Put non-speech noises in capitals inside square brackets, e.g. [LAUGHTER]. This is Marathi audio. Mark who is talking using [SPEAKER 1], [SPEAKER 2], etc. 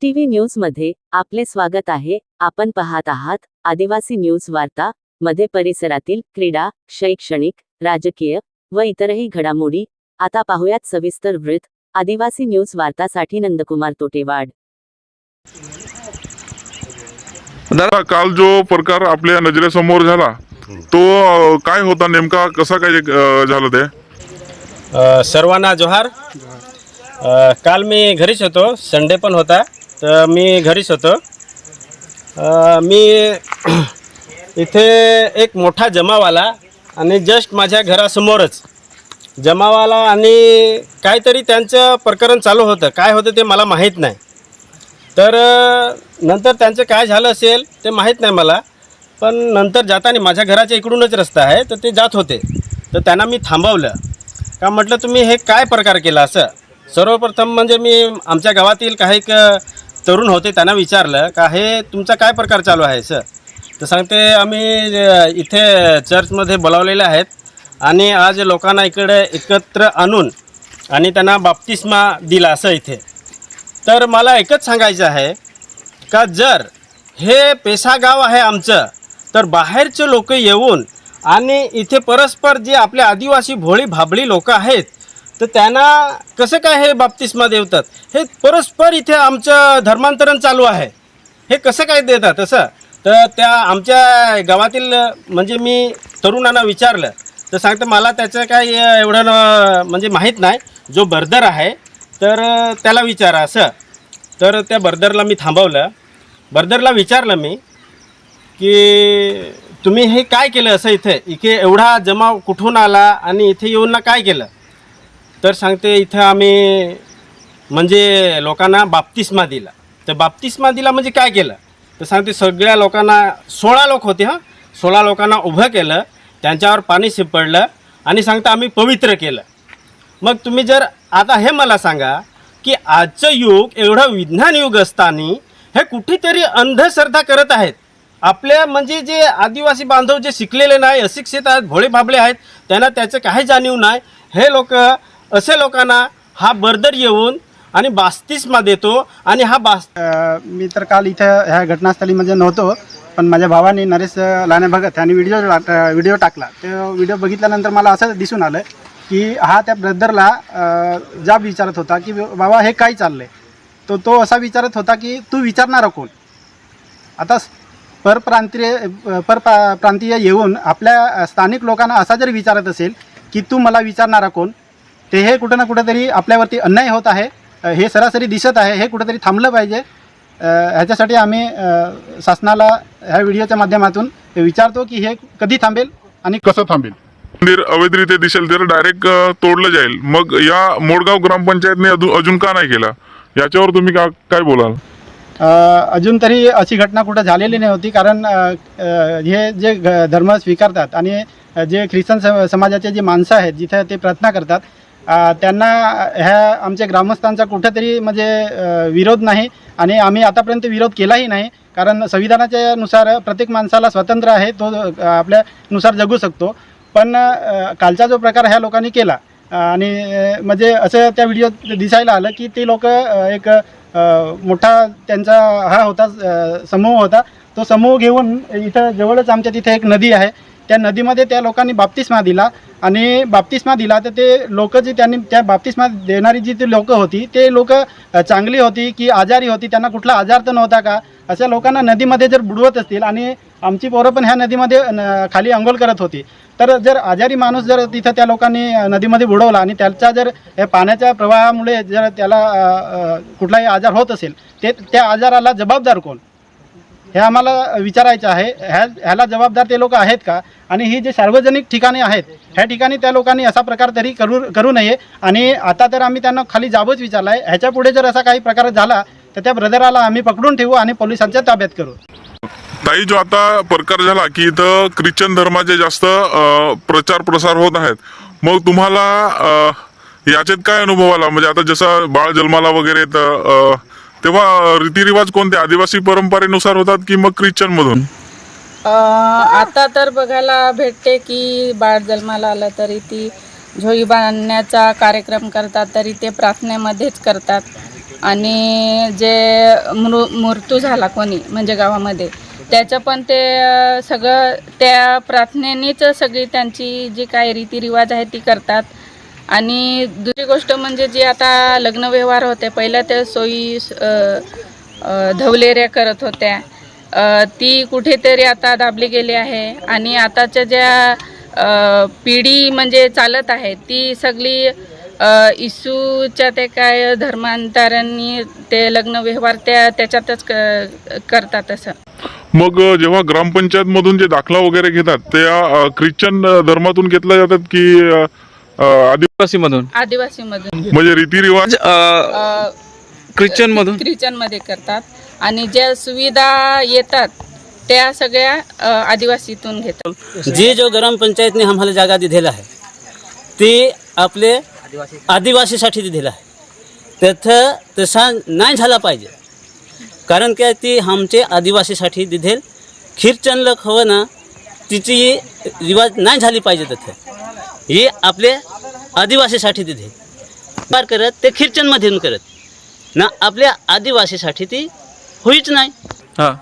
[SPEAKER 1] टीव्ही न्यूजमध्ये आपले स्वागत आहे. आपण पाहत आहात आदिवासी न्यूज वार्ता मध्ये परिसरातील क्रीडा शैक्षणिक राजकीय व इतरही घडामोडी. आता पाहुयात सविस्तर वृत्त. आदिवासी न्यूज वार्तासाठी नंदकुमार तोटेवाड.
[SPEAKER 2] दादा काल जो प्रकार आपल्या नजरेसमोर झाला तो काय होता नेमका? कसा काय झालं ते?
[SPEAKER 3] सर्वांना जोहार. काल मी घरीच होतो. संडे पण होता. तर मी घरीच होतो. मी [CLEARS THROAT] इथे एक मोठा जमाव आला आणि जस्ट माझ्या घरासमोरच. जमावाला आणि काहीतरी त्यांचं प्रकरण चालू होतं. काय होतं ते मला माहीत नाही. तर नंतर त्यांचं काय झालं असेल ते माहीत नाही मला. पण नंतर जाताना माझ्या घराच्या इकडूनच रस्ता आहे तर ते जात होते. तर त्यांना मी थांबवलं. का म्हटलं तुम्ही हे काय प्रकार केला असं? सर्वप्रथम म्हणजे मी आमच्या गावातील काही क तरुण होते त्यांना विचारलं का हे तुमचा काय प्रकार चालू आहे सर? तर सांगते आम्ही इथे चर्चमध्ये बोलावलेले आहेत आणि आज लोकांना इकडे एकत्र आणून आणि त्यांना बाप्तिस्मा दिला असं इथे. तर मला एकच सांगायचं आहे का जर हे पेसा गाव आहे आमचं तर बाहेरचे लोक येऊन आणि इथे परस्पर जे आपले आदिवासी भोळी भाबळी लोक आहेत तर त्यांना कसं काय हे बाप्तिस्मा देवतात हे परस्पर इथे आमचं धर्मांतरण चालू आहे. हे कसं काय देतात तसं तर त्या आमच्या गावातील म्हणजे मी तरुणांना विचारलं तर सांगतं मला त्याचं काय एवढं म्हणजे माहीत नाही. जो बर्दर आहे तर त्याला विचारा असं. तर त्या बर्दरला मी थांबवलं. बर्दरला विचारलं मी की तुम्ही हे काय केलं असं इथे? इथे एवढा जमाव कुठून आला आणि इथे येऊन ना काय केलं? तर सांगते इथं आम्ही म्हणजे लोकांना बाप्तिस्मा दिला. तर बाप्तिस्मा दिला म्हणजे काय केलं? तर सांगते सगळ्या लोकांना सोळा लोक होते हां. सोळा लोकांना उभं केलं त्यांच्यावर पाणी शिपडलं आणि सांगता आम्ही पवित्र केलं. मग तुम्ही जर आता हे मला सांगा की आजचं युग एवढं विज्ञान युग असताना हे कुठेतरी अंधश्रद्धा करत आहेत. आपल्या म्हणजे जे आदिवासी बांधव जे शिकलेले नाही अशिक्षित आहेत भोळे भाबळे आहेत त्यांना त्याचं काही जाणीव नाही. हे लोक असे लोकांना हा बर्दर येऊन आणि बास्तिस्मा देतो आणि हा बास
[SPEAKER 4] मी तर काल इथं ह्या घटनास्थळीमध्ये म्हणजे नव्हतो पण माझ्या भावाने नरेश लाने भगत यांनी व्हिडिओ टाक- व्हिडिओ टाकला. तो व्हिडिओ बघितल्यानंतर मला असं दिसून आलं की हा त्या ब्रदरला जाब विचारत होता की बाबा हे काय चाललंय? तो तो असा विचारत होता की तू विचारणार कोण? आता परप्रांतीय पर प्रांतीय येऊन आपल्या स्थानिक लोकांना असा जर विचारत असेल की तू मला विचारणारा कोण? ते हे कुठं ना कुठंतरी आपल्यावरती अन्याय होत आहे. हे सरासरी दिसत आहे. हे कुठंतरी थांबलं पाहिजे. ह्याच्यासाठी आम्ही शासनाला ह्या व्हिडिओच्या माध्यमातून विचारतो की हे कधी थांबेल आणि
[SPEAKER 2] कसं थांबेल? मंदिर अवैधरित्या दिसेल तर डायरेक्ट तोडलं जाईल. मग या मोडगाव ग्रामपंचायतने अजून अजून का नाही केला? याच्यावर तुम्ही का काय बोलाल?
[SPEAKER 4] अजून तरी अशी घटना कुठं झालेली नव्हती. कारण अ, अ, हे जे धर्म स्वीकारतात आणि जे ख्रिश्चन सम- समाजाचे जे माणसं आहेत जिथे ते प्रार्थना करतात त्यांना ह्या आमच्या ग्रामस्थांचा कुठंतरी म्हणजे विरोध नाही आणि आम्ही आतापर्यंत विरोध केलाही नाही. कारण संविधानाच्या नुसार प्रत्येक माणसाला स्वतंत्र आहे तो आपल्यानुसार जगू शकतो. पण कालचा जो प्रकार ह्या लोकांनी केला आणि म्हणजे असं त्या व्हिडिओत दिसायला आलं की ते लोक एक मोठा त्यांचा हा होता समूह होता. तो समूह घेऊन इथं जवळच आमच्या तिथे एक नदी आहे. त्या नदीमध्ये त्या लोकांनी बाप्तिस्मा दिला आणि बाप्तिस्मा दिला तर ते लोक जी त्यांनी त्या बाप्तिस्मा देणारी जी ती लोकं होती ते लोक चांगली होती की आजारी होती त्यांना कुठला आजार तर नव्हता का? अशा लोकांना नदीमध्ये जर बुडवत असतील आणि आमची पोरं पण ह्या नदीमध्ये न- खाली अंघोळ करत होती तर जर आजारी माणूस जर तिथं त्या लोकांनी नदीमध्ये बुडवला आणि त्याचा जर पाण्याच्या प्रवाहामुळे जर त्याला कुठलाही आजार होत असेल ते त्या आजाराला जबाबदार कोण? हे आम्हाला विचारायचं आहे. ह्या ह्याला जबाबदार ते लोक आहेत का? आणि ही जे सार्वजनिक ठिकाणे आहेत ह्या ठिकाणी त्या लोकांनी असा प्रकार तरी करू करू नये. आणि आता तर आम्ही त्यांना खाली जाबच विचारला आहे ह्याच्या पुढे जर असा काही प्रकार झाला तर त्या ब्रदराला आम्ही पकडून ठेवू आणि पोलिसांच्या ताब्यात करू.
[SPEAKER 2] ताई जो आता प्रकार झाला की इथं ख्रिश्चन धर्माचे जास्त प्रचार प्रसार होत आहेत. मग तुम्हाला याच्यात काय अनुभव आला? म्हणजे आता जसं बाळ जन्माला वगैरे तर तेव्हा रीतिरिवाज कोणते? आदिवासी परंपरेनुसार होतात की मग ख्रिश्चन मधून
[SPEAKER 5] अ, आता तर बघायला भेटते की बाळ जन्माला आलं तरी ती झोळी बांधण्याचा कार्यक्रम करतात तरी ते प्रार्थनेमध्येच करतात. आणि जे मृ मृत्यू झाला कोणी म्हणजे गावामध्ये त्याचं पण ते अ, सगळं त्या प्रार्थनेनेच सगळी त्यांची जी काही रीतिरिवाज आहे ती करतात. आणि दुसरी गोष्ट म्हणजे जी आता लग्न व्यवहार होते पहिल्या त्या सोयी धवलेऱ्या करत होत्या. ती कुठेतरी आता दाबली गेली आहे आणि आताच्या ज्या पिढी म्हणजे चालत आहे ती सगळी इसूच्या ते काय धर्मांतरांनी ते लग्न व्यवहार त्या त्याच्यातच करतात असं.
[SPEAKER 2] मग जेव्हा ग्रामपंचायत मधून जे दाखला वगैरे घेतात त्या ख्रिश्चन धर्मातून घेतल्या जातात की अ, अ, आदि
[SPEAKER 6] आदिवासीमधून?
[SPEAKER 5] आदिवासीमधून.
[SPEAKER 2] म्हणजे रीतिरिवाज?
[SPEAKER 6] अ, ख्रिश्चनमधून?
[SPEAKER 5] ख्रिश्चनमध्ये करतात. आणि ज्या सुविधा येतात त्या सगळ्या आदिवासीतून घेतात.
[SPEAKER 7] जी जो ग्रामपंचायतने आम्हाला जागा दिलेला आहे ती आपले आदिवासीसाठी दिलेला आहे. तिथं तसा नाही झाला पाहिजे. कारण काय ती आमचे आदिवासीसाठी दिधेल ख्रिश्चन लोक हवं ना तिची रिवाज नाही झाली पाहिजे तिथं ही आपले आदिवासीसाठी तिथे. पार करत ते खिरचनमधून करत. ना आपल्या आदिवासीसाठी ती होईच नाही.
[SPEAKER 6] हां.